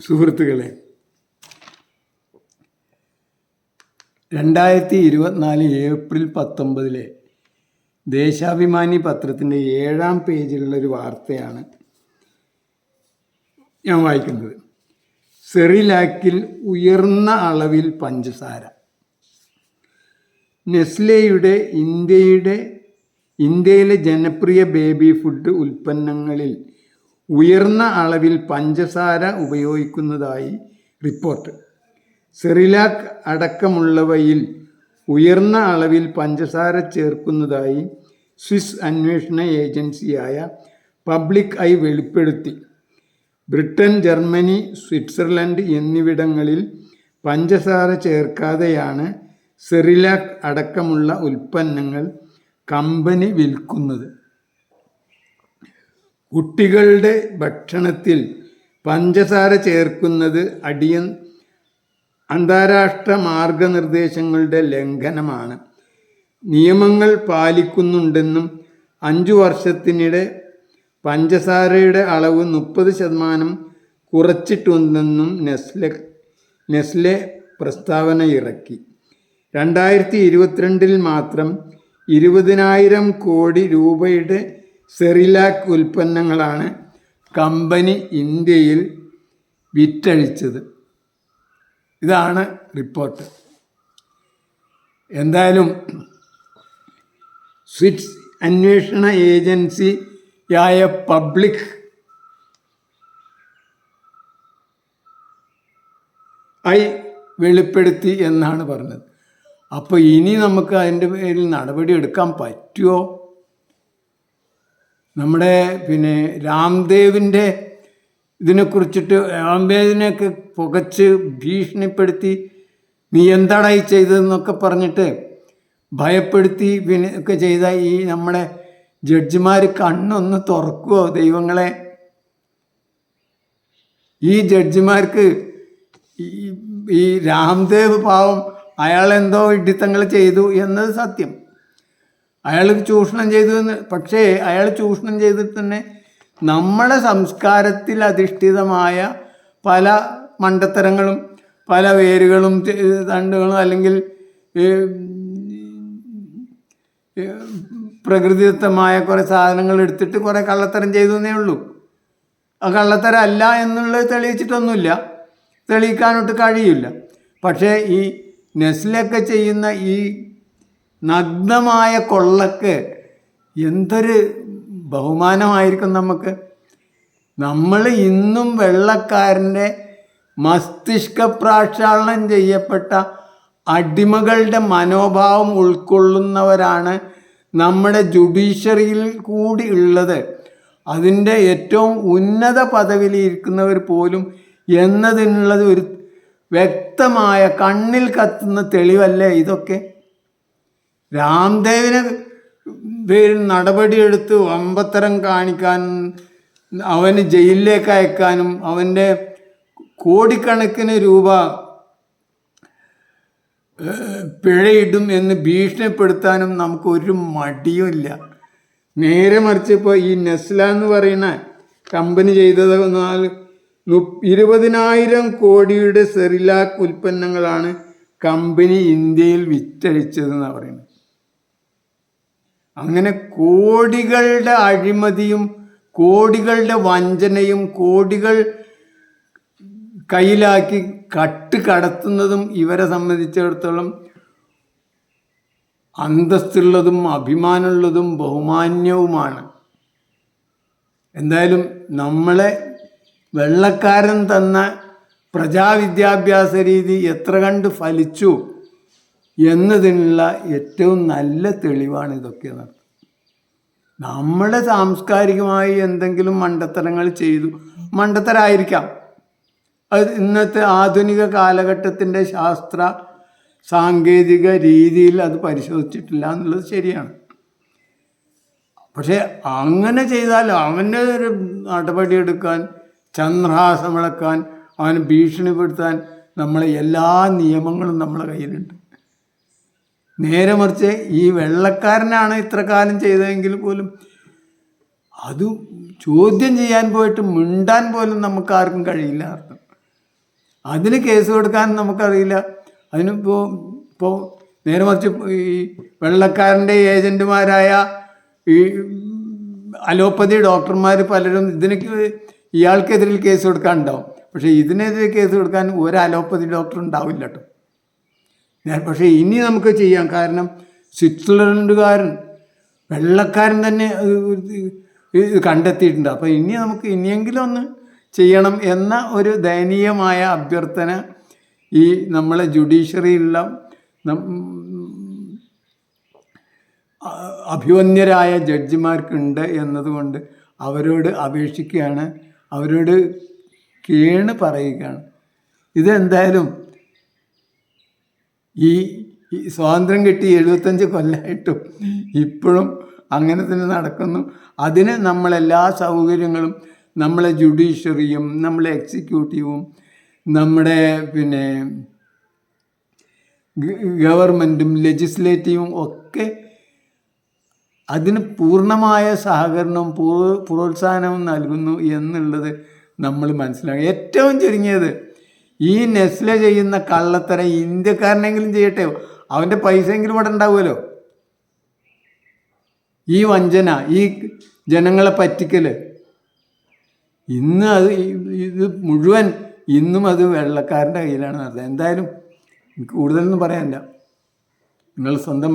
സുഹൃത്തുക്കളെ രണ്ടായിരത്തി ഇരുപത്തിനാല് ഏപ്രിൽ പത്തൊമ്പതിലെ ദേശാഭിമാനി പത്രത്തിന്റെ ഏഴാം പേജിലുള്ളൊരു വാർത്തയാണ് ഞാൻ വായിക്കുന്നത്. സെറിലാക്കിൽ ഉയർന്ന അളവിൽ പഞ്ചസാര. നെസ്ലെയുടെ ഇന്ത്യയുടെ ഇന്ത്യയിലെ ജനപ്രിയ ബേബി ഫുഡ് ഉൽപ്പന്നങ്ങളിൽ ഉയർന്ന അളവിൽ പഞ്ചസാര ഉപയോഗിക്കുന്നതായി റിപ്പോർട്ട്. സെറിലാക്ക് അടക്കമുള്ളവയിൽ ഉയർന്ന അളവിൽ പഞ്ചസാര ചേർക്കുന്നതായി സ്വിസ് അന്വേഷണ ഏജൻസിയായ പബ്ലിക് ഐ വെളിപ്പെടുത്തി. ബ്രിട്ടൻ ജർമ്മനി സ്വിറ്റ്സർലൻഡ് എന്നിവിടങ്ങളിൽ പഞ്ചസാര ചേർക്കാതെയാണ് സെറിലാക്ക് അടക്കമുള്ള ഉൽപ്പന്നങ്ങൾ കമ്പനി വിൽക്കുന്നത്. കുട്ടികളുടെ ഭക്ഷണത്തിൽ പഞ്ചസാര ചേർക്കുന്നത് അടിയൻ അന്താരാഷ്ട്ര മാർഗനിർദ്ദേശങ്ങളുടെ ലംഘനമാണ്. നിയമങ്ങൾ പാലിക്കുന്നുണ്ടെന്നും അഞ്ചു വർഷത്തിനിടെ പഞ്ചസാരയുടെ അളവ് മുപ്പത് ശതമാനം കുറച്ചിട്ടുണ്ടെന്നും നെസ്ലെ നെസ്ലെ പ്രസ്താവന ഇറക്കി. രണ്ടായിരത്തി ഇരുപത്തിരണ്ടിൽ മാത്രം ഇരുപതിനായിരം കോടി രൂപയുടെ സെറിലാക്ക് ഉൽപ്പന്നങ്ങളാണ് കമ്പനി ഇന്ത്യയിൽ വിറ്റഴിച്ചത്. ഇതാണ് റിപ്പോർട്ട്. എന്തായാലും സ്വിറ്റ്സ് അന്വേഷണ ഏജൻസിയായ പബ്ലിക് ഐ വെളിപ്പെടുത്തി എന്നാണ് പറഞ്ഞത്. അപ്പോൾ ഇനി നമുക്ക് അതിന്റെ പേരിൽ നടപടി എടുക്കാൻ പറ്റുമോ? നമ്മുടെ പിന്നെ രാംദേവിന്റെ ഇതിനെക്കുറിച്ചിട്ട് രാംദേവിനെയൊക്കെ പുകച്ച് ഭീഷണിപ്പെടുത്തി നീ എന്താടായി ചെയ്തതെന്നൊക്കെ പറഞ്ഞിട്ട് ഭയപ്പെടുത്തി പിന്നെ ഒക്കെ ചെയ്ത ഈ നമ്മുടെ ജഡ്ജിമാർ കണ്ണൊന്ന് തുറക്കുമോ ദൈവങ്ങളെ? ഈ ജഡ്ജിമാർക്ക് ഈ രാംദേവ് പാവം അയാളെന്തോ ഇഡിത്തങ്ങൾ ചെയ്തു എന്നത് സത്യം. അയാൾ ചൂഷണം ചെയ്തു എന്ന്. പക്ഷേ അയാൾ ചൂഷണം ചെയ്തിട്ട് തന്നെ നമ്മളെ സംസ്കാരത്തിൽ അധിഷ്ഠിതമായ പല മണ്ടത്തരങ്ങളും പല വേരുകളും തണ്ടുകളും അല്ലെങ്കിൽ പ്രകൃതിദത്തമായ കുറേ സാധനങ്ങൾ എടുത്തിട്ട് കുറേ കള്ളത്തരം ചെയ്തു എന്നേ ഉള്ളൂ. ആ കള്ളത്തരം അല്ല എന്നുള്ളത് തെളിയിച്ചിട്ടൊന്നുമില്ല. തെളിയിക്കാനൊട്ട് കഴിയില്ല. പക്ഷേ ഈ നെസ്ലൊക്കെ ചെയ്യുന്ന ഈ നഗ്നമായ കൊള്ളക്ക് എന്തൊരു ബഹുമാനമായിരിക്കും നമുക്ക്. നമ്മൾ ഇന്നും വെള്ളക്കാരന്റെ മസ്തിഷ്ക പ്രാക്ഷാളനം ചെയ്യപ്പെട്ട അടിമകളുടെ മനോഭാവം ഉൾക്കൊള്ളുന്നവരാണ് നമ്മുടെ ജുഡീഷ്യറിയിൽ കൂടി ഉള്ളത്. അതിന്റെ ഏറ്റവും ഉന്നത പദവിയിലിരിക്കുന്നവർ പോലും എന്നതിനുള്ളത് ഒരു വ്യക്തമായ കണ്ണിൽ കത്തുന്ന തെളിവല്ലേ ഇതൊക്കെ? രാംദേവിനെ പേരിൽ നടപടിയെടുത്ത് അമ്പത്തരം കാണിക്കാൻ അവന് ജയിലിലേക്ക് അയക്കാനും അവന്റെ കോടിക്കണക്കിന് രൂപ പിഴയിടും എന്ന് ഭീഷണിപ്പെടുത്താനും നമുക്ക് ഒരു മടിയുമില്ല. നേരെ മറിച്ച് ഇപ്പോൾ ഈ നെസ്ല എന്ന് പറയുന്ന കമ്പനി ചെയ്തത് എന്നാൽ ഇരുപതിനായിരം കോടിയുടെ സെറിലാക്ക് ഉൽപ്പന്നങ്ങളാണ് കമ്പനി ഇന്ത്യയിൽ വിറ്റഴിച്ചതെന്നാണ് പറയുന്നത്. അങ്ങനെ കോടികളുടെ അഴിമതിയും കോടികളുടെ വഞ്ചനയും കോടികൾ കയ്യിലാക്കി കട്ട് കടത്തുന്നതും ഇവരെ സംബന്ധിച്ചിടത്തോളം അന്തസ്സുള്ളതും അഭിമാനമുള്ളതും ബഹുമാന്യവുമാണ്. എന്തായാലും നമ്മളെ വെള്ളക്കാരൻ തന്ന പ്രജാവിദ്യാഭ്യാസ രീതി എത്ര കണ്ട് ഫലിച്ചു എന്നതിനുള്ള ഏറ്റവും നല്ല തെളിവാണ് ഇതൊക്കെ നടത്തുന്നത് നമ്മുടെ സാംസ്കാരികമായി എന്തെങ്കിലും മണ്ടത്തരങ്ങൾ ചെയ്തു മണ്ടത്തരായിരിക്കാം. അത് ഇന്നത്തെ ആധുനിക കാലഘട്ടത്തിന്റെ ശാസ്ത്ര സാങ്കേതിക രീതിയിൽ അത് പരിശോധിച്ചിട്ടില്ല എന്നുള്ളത് ശരിയാണ്. പക്ഷേ അങ്ങനെ ചെയ്താൽ അവന്റെ ഒരു നടപടിയെടുക്കാൻ ചന്ദ്രഹാസം ഇളക്കാൻ അവനെ ഭീഷണിപ്പെടുത്താൻ നമ്മളെ എല്ലാ നിയമങ്ങളും നമ്മളെ കയ്യിലുണ്ട്. നേരെ മറിച്ച് ഈ വെള്ളക്കാരനാണ് ഇത്ര കാലം ചെയ്തതെങ്കിൽ പോലും അത് ചോദ്യം ചെയ്യാൻ പോയിട്ട് മിണ്ടാൻ പോലും നമുക്കാർക്കും കഴിയില്ല അർത്ഥം. അതിന് കേസ് കൊടുക്കാൻ നമുക്കറിയില്ല. അതിനിപ്പോൾ ഇപ്പോൾ നേരെ മറിച്ച് ഈ വെള്ളക്കാരന്റെ ഏജന്റുമാരായ ഈ അലോപ്പതി ഡോക്ടർമാർ പലരും ഇതിന് ഇയാൾക്കെതിരിൽ കേസ് കൊടുക്കാനുണ്ടാവും. പക്ഷേ ഇതിനെതിരെ കേസ് കൊടുക്കാൻ ഒരു അലോപ്പതി ഡോക്ടർ ഉണ്ടാവില്ല കേട്ടോ. ഞാൻ പക്ഷേ ഇനി നമുക്ക് ചെയ്യാം. കാരണം സ്വിറ്റ്സർലൻഡുകാരൻ വെള്ളക്കാരൻ തന്നെ ഇത് കണ്ടെത്തിയിട്ടുണ്ട്. അപ്പോൾ ഇനി നമുക്ക് ഇനിയെങ്കിലും ഒന്ന് ചെയ്യണം എന്ന ഒരു ദയനീയമായ അഭ്യർത്ഥന ഈ നമ്മളെ ജുഡീഷ്യറിയിലുള്ള അഭിമന്യരായ ജഡ്ജിമാർക്കുണ്ട് എന്നതുകൊണ്ട് അവരോട് അപേക്ഷിക്കുകയാണ്. അവരോട് കേണ് പറയുകയാണ്. ഇതെന്തായാലും ഈ സ്വാതന്ത്ര്യം കിട്ടി എഴുപത്തഞ്ച് കൊല്ലമായിട്ടും ഇപ്പോഴും അങ്ങനെ തന്നെ നടക്കുന്നു. അതിന് നമ്മളെല്ലാ സൗകര്യങ്ങളും നമ്മളെ ജുഡീഷ്യറിയും നമ്മളെ എക്സിക്യൂട്ടീവും നമ്മുടെ പിന്നെ ഗവൺമെന്റും ലെജിസ്ലേറ്റീവും ഒക്കെ അതിന് പൂർണമായ സഹകരണവും പ്രോത്സാഹനവും നൽകുന്നു എന്നുള്ളത് നമ്മൾ മനസ്സിലാക്കുക ഏറ്റവും ചുരുങ്ങിയത് ഈ നെസ്ലെ ചെയ്യുന്ന കള്ളത്തരം ഇന്ത്യക്കാരനെങ്കിലും ചെയ്യട്ടെ. അവന്റെ പൈസയെങ്കിലും ഇവിടെ ഉണ്ടാവുമല്ലോ. ഈ വഞ്ചന ഈ ജനങ്ങളെ പറ്റിക്കൽ ഇന്ന് അത് ഇത് മുഴുവൻ ഇന്നും അത് വെള്ളക്കാരന്റെ കയ്യിലാണ് നടത്തുന്നത് എന്തായാലും കൂടുതലൊന്നും പറയാനില്ല. നിങ്ങൾ സ്വന്തം